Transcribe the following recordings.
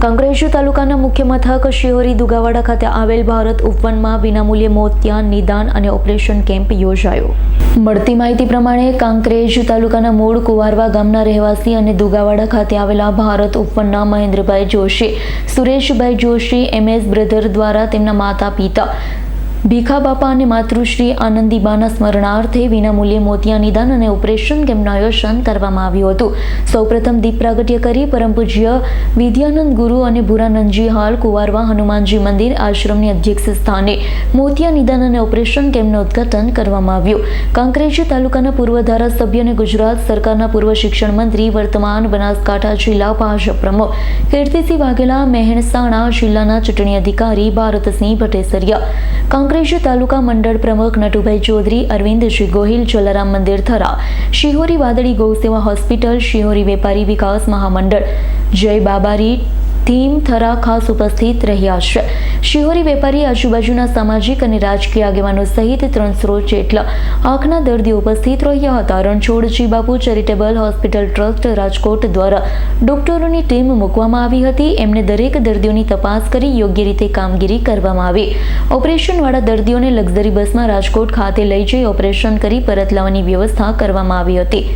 કાંકરેજ તાલુકાના મુખ્ય મથક શિહોરી દુગાવાડા ખાતે આવેલ ભારત ઉપવનમાં વિનામૂલ્યે મોતિયા નિદાન અને ઓપરેશન કેમ્પ યોજાયો. મળતી માહિતી પ્રમાણે કાંકરેજ તાલુકાના મૂળ કુવારવા ગામના રહેવાસી અને દુગાવાડા ખાતે આવેલા ભારત ઉપવનના મહેન્દ્રભાઈ જોશી, સુરેશભાઈ જોશી એમએસ બ્રધર દ્વારા તેમના માતા પિતા ભીખા બાપા અને માતૃશ્રી આનંદીબાના સ્મરણાર્થે વિનામૂલ્યે મોતિયા નિદાન અને ઓપરેશન કેમ્પનું આયોજન કરવામાં આવ્યું હતું. સૌપ્રથમ દીપ પ્રાગટ્ય કરી પરમ પૂજ્ય વિદ્યાનંદ ગુરુ અને ભુરાનંદજી હાલ કુવારવા હનુમાનજી મંદિર આશ્રમની અધ્યક્ષ સ્થાને મોતિયા નિદાન અને ઓપરેશન કેમ્પનું ઉદ્ઘાટન કરવામાં આવ્યું. કાંકરેજી તાલુકાના પૂર્વ ધારાસભ્ય અને ગુજરાત સરકારના પૂર્વ શિક્ષણ મંત્રી વર્તમાન બનાસકાંઠા જિલ્લા ભાજપ પ્રમુખ કીર્તિસિંહ વાઘેલા મહેણસાણા જિલ્લાના ચૂંટણી અધિકારી ભારતસિંહ ભટ્ટેસરિયા કાંકરેજ તાલુકા મંડળ પ્રમુખ નટુભાઈ ચૌધરી અરવિંદજી ગોહિલ જલારામ મંદિર થરા, શિહોરી વાદળી ગૌસેવા હોસ્પિટલ, શિહોરી વેપારી વિકાસ મહામંડળ, જય બાબારી ટીમ થરા ખાસ ઉપસ્થિત રહ્યા છે. શિહોરી વેપારી આજુબાજુના સામાજિક અને રાજકીય આગેવાનો સહિત ત્રણસો જેટલા આંખના દર્દીઓ ઉપસ્થિત રહ્યા હતા. રણછોડજી બાપુ ચેરિટેબલ હોસ્પિટલ ટ્રસ્ટ રાજકોટ દ્વારા ડોક્ટરોની ટીમ મૂકવામાં આવી હતી. એમને દરેક દર્દીઓની તપાસ કરી યોગ્ય રીતે કામગીરી કરવામાં આવી. ઓપરેશનવાળા દર્દીઓને લક્ઝરી બસમાં રાજકોટ ખાતે લઈ જઈ ઓપરેશન કરી પરત લાવવાની વ્યવસ્થા કરવામાં આવી હતી.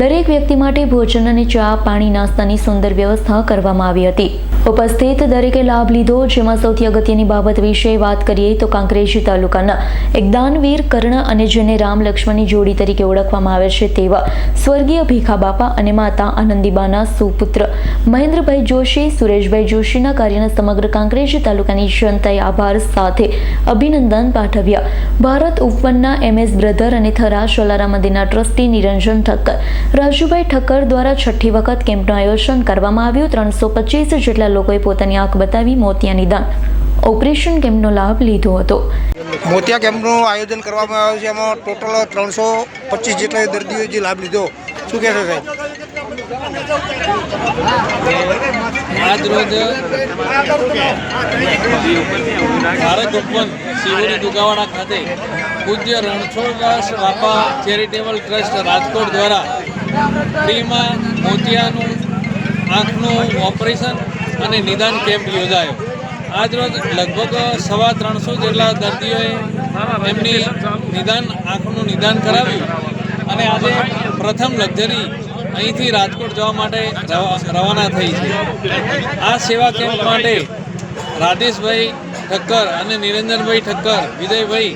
દરેક વ્યક્તિ માટે ભોજન અને ચા પાણી નાસ્તાની સુંદર વ્યવસ્થા કરવામાં આવી હતી. ઉપસ્થિત દરેકે લાભ લીધો. જેમાં સૌથી અગત્યની બાબત વિશે વાત કરીએ તો કાંકરેજી તાલુકાના એક દાનવીર કર્ણ અને જેને રામ લક્ષ્મણની જોડી તરીકે ઓળખવામાં આવે છે તેવા સ્વર્ગીય ભીખા બાપા અને માતા આનંદીબાના સુપુત્ર મહેન્દ્રભાઈ જોશી, સુરેશભાઈ જોશીના કાર્યના સમગ્ર કાંકરેજી તાલુકાની જનતાએ આભાર સાથે અભિનંદન પાઠવ્યા. ભારત ઉપવનના એમએસ બ્રધર અને થરા સોલારા મંદિરના ટ્રસ્ટી નિરંજન ઠક્કર. રાજુભાઈ ઠક્કર દ્વારા છઠ્ઠી વખત કેમ્પનું આયોજન કરવામાં આવ્યું. ત્રણસો પચીસ જેટલા લોકોએ પોતાની આંખ બતાવી મોતિયા નિદાન ઓપરેશન કેમ્પનો લાભ લીધો હતો. મોતિયા કેમ્પનું આયોજન કરવામાં આવ્યું છે. એમાં ટોટલ ત્રણસો પચીસ જેટલા દર્દીઓએ જે લાભ લીધો. શું કહેશો સાહેબ? આજ રોજ ભારત ઉપવન શિવરી દુગાવાડા ખાતે પૂજ્ય રણછોડદાસ બાપા ચેરિટેબલ ટ્રસ્ટ રાજકોટ દ્વારા ફ્રીમાં મોતિયાનું આંખનું ઓપરેશન અને નિદાન કેમ્પ યોજાયો. આજરોજ લગભગ સવા ત્રણસો જેટલા દર્દીઓએ એમની નિદાન, આંખનું નિદાન કરાવ્યું. અને આજે પ્રથમ લક્ઝરી અહીંથી રાજકોટ જવા માટે રવાના થઈ છે. આ સેવા કેમ્પ માટે રાજેશભાઈ ઠક્કર અને નિરંજનભાઈ ઠક્કર, વિજયભાઈ,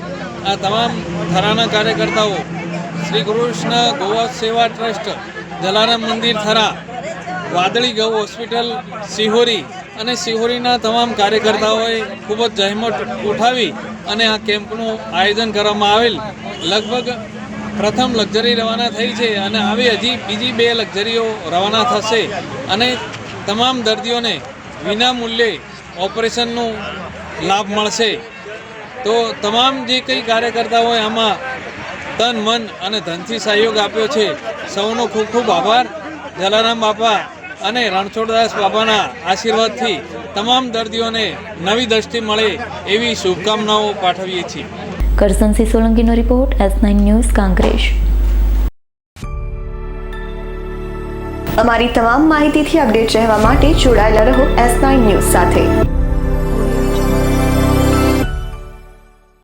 આ તમામ થરાના કાર્યકર્તાઓ, શ્રી કૃષ્ણ ગોવા સેવા ટ્રસ્ટ, જલારામ મંદિર થરા વાદળી ગૌ હોસ્પિટલ, સિહોરી અને સિહોરીના તમામ કાર્યકર્તાઓએ ખૂબ જ જહેમત ઉઠાવી અને આ કેમ્પનું આયોજન કરવામાં આવેલ. લગભગ પ્રથમ લક્ઝરી રવાના થઈ છે અને આવી હજી બીજી બે લક્ઝરીઓ રવાના થશે અને તમામ દર્દીઓને વિના મૂલ્યે ઓપરેશનનું લાભ મળશે. તો તમામ જે કંઈ કાર્યકર્તાઓએ આમાં તન, મન અને ધનથી સહયોગ આપ્યો છે, સૌનો ખૂબ ખૂબ આભાર. જલારામ બાપા અને રણછોડદાસ બાપાના આશીર્વાદથી તમામ દર્દીઓને નવી દ્રષ્ટિ મળે એવી શુભકામનાઓ પાઠવીએ છીએ. કરસનસિંહ સોલંકીનો રિપોર્ટ એસ નાઇન ન્યૂઝ કાંગ્રેસ અમારી તમામ માહિતીથી અપડેટ રહેવા માટે જોડાયેલા રહો એસ નાઇન ન્યૂઝ સાથે.